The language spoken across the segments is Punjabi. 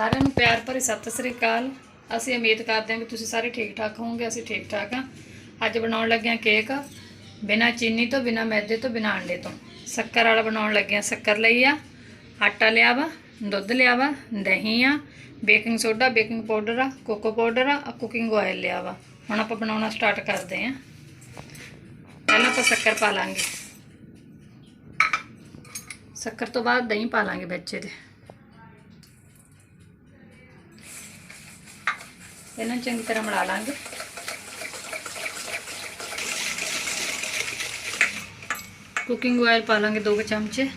ਸਾਰਿਆਂ ਨੂੰ ਪਿਆਰ ਭਰੀ ਸਤਿ ਸ੍ਰੀ ਅਕਾਲ। ਅਸੀਂ ਉਮੀਦ ਕਰਦੇ ਹਾਂ ਕਿ ਤੁਸੀਂ ਸਾਰੇ ਠੀਕ ਠਾਕ ਹੋਵੋਗੇ, ਅਸੀਂ ਠੀਕ ਠਾਕ ਹਾਂ। ਅੱਜ ਬਣਾਉਣ ਲੱਗੇ ਹਾਂ ਕੇਕ ਬਿਨਾ ਚੀਨੀ ਤੋਂ, ਬਿਨਾ ਮੈਦੇ ਤੋਂ, ਬਿਨਾ ਅੰਡੇ ਤੋਂ। ਸ਼ੱਕਰ ਵਾਲਾ ਬਣਾਉਣ ਲੱਗੇ ਹਾਂ ਸ਼ੱਕਰ ਲਈ ਆ, ਆਟਾ ਲਿਆ ਵਾ, ਦੁੱਧ ਲਿਆ ਵਾ, ਦਹੀਂ ਆ, ਬੇਕਿੰਗ ਸੋਡਾ, ਬੇਕਿੰਗ ਪਾਊਡਰ ਆ, ਕੋਕੋ ਪਾਊਡਰ ਆ ਕੁਕਿੰਗ ਆਇਲ ਲਿਆ ਵਾ। ਹੁਣ ਆਪਾਂ ਬਣਾਉਣਾ ਸਟਾਰਟ ਕਰਦੇ ਹਾਂ। ਪਹਿਲਾਂ ਆਪਾਂ ਸ਼ੱਕਰ ਪਾ ਲਾਂਗੇ। ਸ਼ੱਕਰ ਤੋਂ ਬਾਅਦ ਦਹੀਂ ਪਾ ਲਾਂਗੇ ਬੱਚੇ ਦੇ ਇਹਨੂੰ ਚੰਗੀ ਤਰ੍ਹਾਂ ਮਿਲਾ ਲਾਂਗੇ। ਕੁਕਿੰਗ ਆਇਲ ਪਾ ਲਾਂਗੇ 2 ਚਮਚੇ।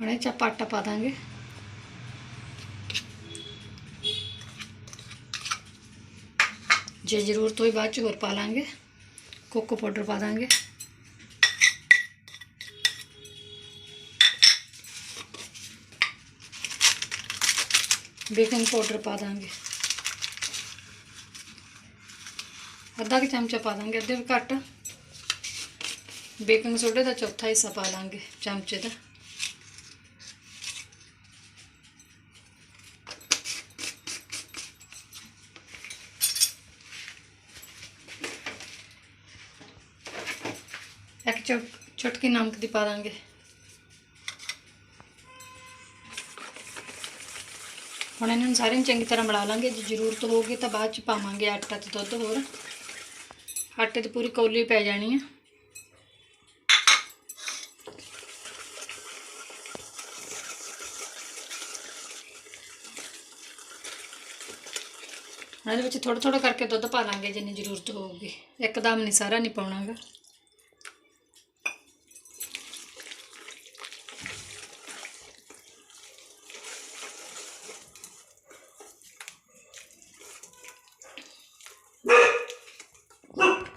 ਹੁਣ ਇਹ ਚ ਆਪਾਂ ਆਟਾ ਪਾ ਦਾਂਗੇ। ਜੇ ਜ਼ਰੂਰਤ ਹੋਈ ਬਾਅਦ ਚ ਹੋਰ ਪਾ ਲਾਂਗੇ। ਕੋਕੋ ਪਾਊਡਰ ਪਾ ਦਾਂਗੇ। ਬੇਕਿੰਗ ਪਾਊਡਰ ਪਾ ਦਾਂਗੇ। ਅੱਧਾ ਕੁ ਚਮਚਾ ਪਾ ਦਾਂਗੇ, ਅੱਧੇ ਵੀ ਘੱਟ। ਬੇਕਿੰਗ ਸੋਡੇ ਦਾ ਚੌਥਾ ਹਿੱਸਾ ਪਾ ਲਾਂਗੇ ਚਮਚੇ ਦਾ। ਇੱਕ ਚੁਟਕੀ ਨਮਕ ਦੀ ਪਾ ਦਾਂਗੇ। ਹੁਣ ਇਹਨਾਂ ਨੂੰ ਸਾਰਿਆਂ ਨੂੰ ਚੰਗੀ ਤਰ੍ਹਾਂ ਮਿਲਾ ਲਾਂਗੇ। ਜੇ ਜ਼ਰੂਰਤ ਹੋਊਗੀ ਤਾਂ ਬਾਅਦ ਚ ਪਾਵਾਂਗੇ ਆਟਾ ਤੇ ਦੁੱਧ ਹੋਰ। ਆਟੇ ਤੇ ਪੂਰੀ ਕੌਲੀ ਪੈ ਜਾਣੀ ਆ। ਇਹਦੇ ਵਿੱਚ ਥੋੜਾ ਥੋੜਾ ਕਰਕੇ ਦੁੱਧ ਪਾ ਲਾਂਗੇ ਜਿੰਨੀ ਜ਼ਰੂਰਤ ਹੋਊਗੀ। ਇੱਕਦਮ ਨਹੀਂ ਸਾਰਾ ਨਹੀਂ ਪਾਉਣਾਗਾ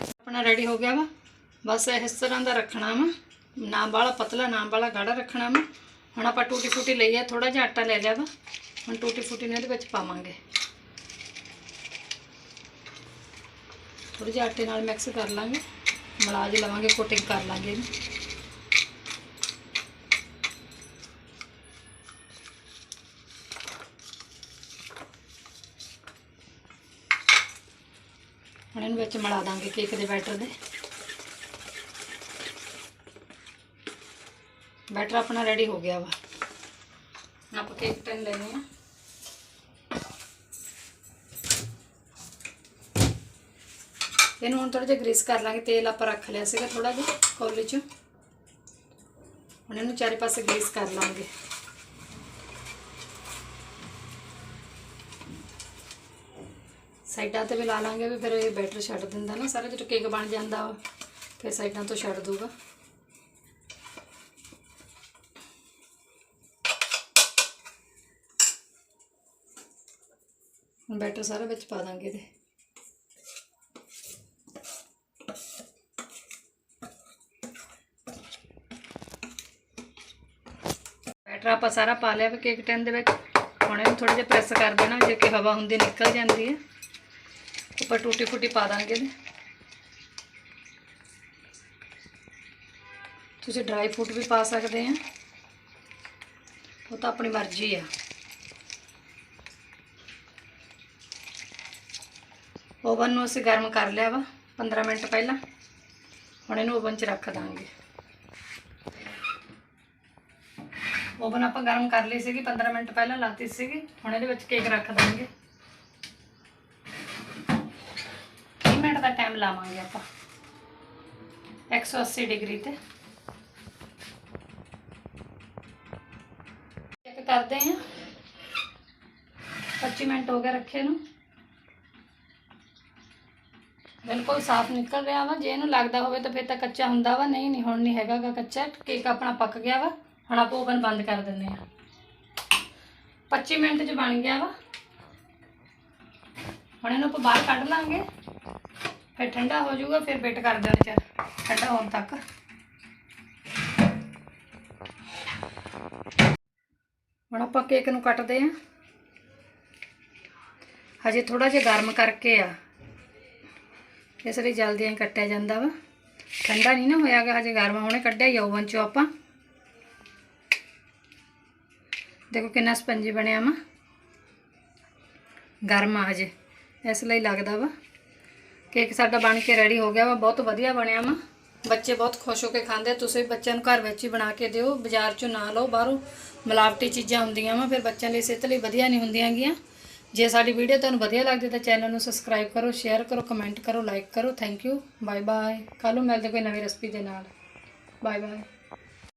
ਆਪਣਾ ਰੈਡੀ ਹੋ ਗਿਆ ਵਾ। ਬਸ ਇਸ ਤਰ੍ਹਾਂ ਦਾ ਰੱਖਣਾ ਵਾ। ਨਾ ਵਾਲਾ ਪਤਲਾ, ਨਾ ਵਾਲਾ ਗਾੜਾ ਰੱਖਣਾ ਵਾ। ਹੁਣ ਆਪਾਂ ਟੂਟੀ ਫੂਟੀ ਲਈ ਆ ਥੋੜਾ ਜਿਹਾ ਆਟਾ ਲੈ ਲਿਆ ਵਾ। ਹੁਣ ਟੂਟੀ ਫੂਟੀ ਨੂੰ ਇਹਦੇ ਵਿੱਚ ਪਾਵਾਂਗੇ। ਥੋੜੇ ਜਿਹਾ ਆਟੇ ਨਾਲ ਮਿਕਸ ਕਰ ਲਾਂਗੇ। ਮਿਲਾ ਲਵਾਂਗੇ ਕੋਟਿੰਗ ਕਰ ਲਾਂਗੇ ਇਹਨੂੰ। ਹੁਣ ਇਹਨੂੰ ਵਿੱਚ ਮਿਲਾ ਦਾਂਗੇ ਕੇਕ ਦੇ ਬੈਟਰ ਦੇ। ਬੈਟਰ ਆਪਣਾ ਰੈਡੀ ਹੋ ਗਿਆ ਵਾ। ਆਪਾਂ ਕੇਕ ਟਨ ਲੈਣੇ ਆ। ਇਹਨੂੰ ਹੁਣ ਥੋੜਾ ਜਿਹਾ ਗ੍ਰੀਸ ਕਰ ਲਾਂਗੇ ਤੇਲ ਆਪਾਂ ਰੱਖ ਲਿਆ ਸੀਗਾ ਥੋੜਾ ਜਿਹਾ ਕੌਲੀ 'ਚ। ਹੁਣ ਇਹਨੂੰ ਚਾਰੇ ਪਾਸੇ ਗ੍ਰੀਸ ਕਰ ਲਾਂਗੇ। ਸਾਈਡਾਂ ਤੇ ਵੀ ਲਾ ਲਾਂਗੇ ਵੀ ਫਿਰ ਇਹ ਬੈਟਰ ਛੱਡ ਦਿੰਦਾ ਨਾ, ਸਾਰਾ ਜਦੋਂ ਕੇਕ ਬਣ ਜਾਂਦਾ ਵਾ ਫਿਰ ਸਾਈਡਾਂ ਤੋਂ ਛੱਡ ਦੂਗਾ ਬੈਟਰ ਸਾਰਾ ਵਿੱਚ ਪਾ ਦਾਂਗੇ ਇਹਦੇ। ਬੈਟਰ ਆਪਾਂ ਸਾਰਾ ਪਾ ਲਿਆ ਵੀ ਕੇਕ ਟੈਨ ਦੇ ਵਿੱਚ। ਹੁਣ ਇਹਨੂੰ ਥੋੜਾ ਜਿਹਾ ਪ੍ਰੈਸ ਕਰ ਦੇਣਾ, ਜੇ ਕਿ ਹਵਾ ਹੁੰਦੀ ਨਿਕਲ ਜਾਂਦੀ ਹੈ। ਉੱਪਰ ਟੂਟੀ ਫੂਟੀ ਪਾ ਦਾਂਗੇ ਤੁਸੀਂ ਡਰਾਈ ਫਰੂਟ ਵੀ ਪਾ ਸਕਦੇ ਆ। ਉਹ ਤਾਂ ਆਪਣੀ ਮਰਜ਼ੀ ਆ। ਓਵਨ ਨੂੰ ਅਸੀਂ ਗਰਮ ਕਰ ਲਿਆ ਵਾ 15 ਮਿੰਟ ਪਹਿਲਾਂ। ਹੁਣ ਇਹਨੂੰ ਓਵਨ 'ਚ ਰੱਖ ਦਾਂਗੇ। ਓਵਨ ਆਪਾਂ ਗਰਮ ਕਰ ਲਈ ਸੀਗੀ 15 ਮਿੰਟ ਪਹਿਲਾਂ ਲਾਤੀ ਸੀਗੀ। ਹੁਣ ਇਹਦੇ ਵਿੱਚ ਕੇਕ ਰੱਖ ਦਾਂਗੇ 30 ਮਿੰਟ ਦਾ ਟਾਈਮ ਲਾਵਾਂਗੇ ਆਪਾਂ। 180 ਡਿਗਰੀ ਤੇ। ਚੈੱਕ ਕਰਦੇ ਹਾਂ। 25 ਮਿੰਟ ਹੋ ਗਏ ਰੱਖੇ ਨੂੰ। ਬਿਲਕੁਲ ਸਾਫ਼ ਨਿਕਲ ਰਿਹਾ ਵਾ। ਜੇ ਇਹਨੂੰ ਲੱਗਦਾ ਹੋਵੇ ਤਾਂ ਫਿਰ ਤਾਂ ਕੱਚਾ ਹੁੰਦਾ ਵਾ। ਨਹੀਂ ਨਹੀਂ, ਹੁਣ ਨਹੀਂ ਹੈਗਾਗਾ ਕੱਚਾ। ਕੇਕ ਆਪਣਾ ਪੱਕ ਗਿਆ ਵਾ। ਹੁਣ ਆਪਾਂ ਓਵਨ ਬੰਦ ਕਰ ਦਿੰਦੇ ਆ 25 ਮਿੰਟ 'ਚ ਬਣ ਗਿਆ ਵਾ। ਹੁਣ ਇਹਨੂੰ ਆਪਾਂ ਬਾਹਰ ਕੱਢ ਲਾਂਗੇ। ਫਿਰ ਠੰਡਾ ਹੋ ਜਾਊਗਾ, ਫਿਰ ਵੇਟ ਕਰਦੇ ਦੇਣਾ ਚਾ, ਠੰਡਾ ਹੋਣ ਤੱਕ। ਹੁਣ ਆਪਾਂ ਕੇਕ ਨੂੰ ਕੱਟਦੇ ਆਂ। ਹਜੇ ਥੋੜਾ ਜਿਹਾ ਗਰਮ ਕਰਕੇ ਆ। ਇਸ ਲਈ ਜਲਦੀ ਐ ਕੱਟਿਆ ਜਾਂਦਾ ਵਾ। ਠੰਡਾ ਨਹੀਂ ਨਾ ਹੋਇਆਗਾ, ਹਜੇ ਗਰਮ ਹੁਣੇ ਕੱਢਿਆ ਹੀ ਓਵਨ ਚੋਂ ਆਪਾਂ। ਦੇਖੋ ਕਿੰਨਾ ਸਪੰਜੀ ਬਣਿਆ ਵਾ। ਗਰਮ ਆ ਹਜੇ, ਇਸ ਲਈ ਲੱਗਦਾ ਵਾ। ਕੇਕ ਸਾਡਾ ਬਣ ਕੇ ਰੈਡੀ ਹੋ ਗਿਆ ਵਾ, ਬਹੁਤ ਵਧੀਆ ਬਣਿਆ ਵਾ। ਬੱਚੇ ਬਹੁਤ ਖੁਸ਼ ਹੋ ਕੇ ਖਾਂਦੇ ਆ। ਤੁਸੀਂ ਬੱਚਿਆਂ ਨੂੰ ਘਰ ਵਿੱਚ ਹੀ ਬਣਾ ਕੇ ਦਿਓ, ਬਾਜ਼ਾਰ ਚੋਂ ਨਾ ਲਓ, ਬਾਹਰੋਂ ਮਿਲਾਵਟੀ ਚੀਜ਼ਾਂ ਹੁੰਦੀਆਂ ਵਾ, ਫਿਰ ਬੱਚਿਆਂ ਲਈ ਸਿਹਤ ਲਈ ਵਧੀਆ ਨਹੀਂ ਹੁੰਦੀਆਂ ਗੀਆਂ ਜੇ ਸਾਡੀ ਵੀਡੀਓ ਤੁਹਾਨੂੰ ਵਧੀਆ ਲੱਗਦੀ ਤਾਂ ਚੈਨਲ ਨੂੰ ਸਬਸਕ੍ਰਾਈਬ ਕਰੋ ਸ਼ੇਅਰ ਕਰੋ ਕਮੈਂਟ ਕਰੋ ਲਾਈਕ ਕਰੋ। ਥੈਂਕ ਯੂ ਬਾਏ ਬਾਏ ਕੱਲ੍ਹ ਨੂੰ ਮਿਲਦੇ ਕੋਈ ਨਵੀਂ ਰੈਸਪੀ ਦੇ ਨਾਲ। Bye bye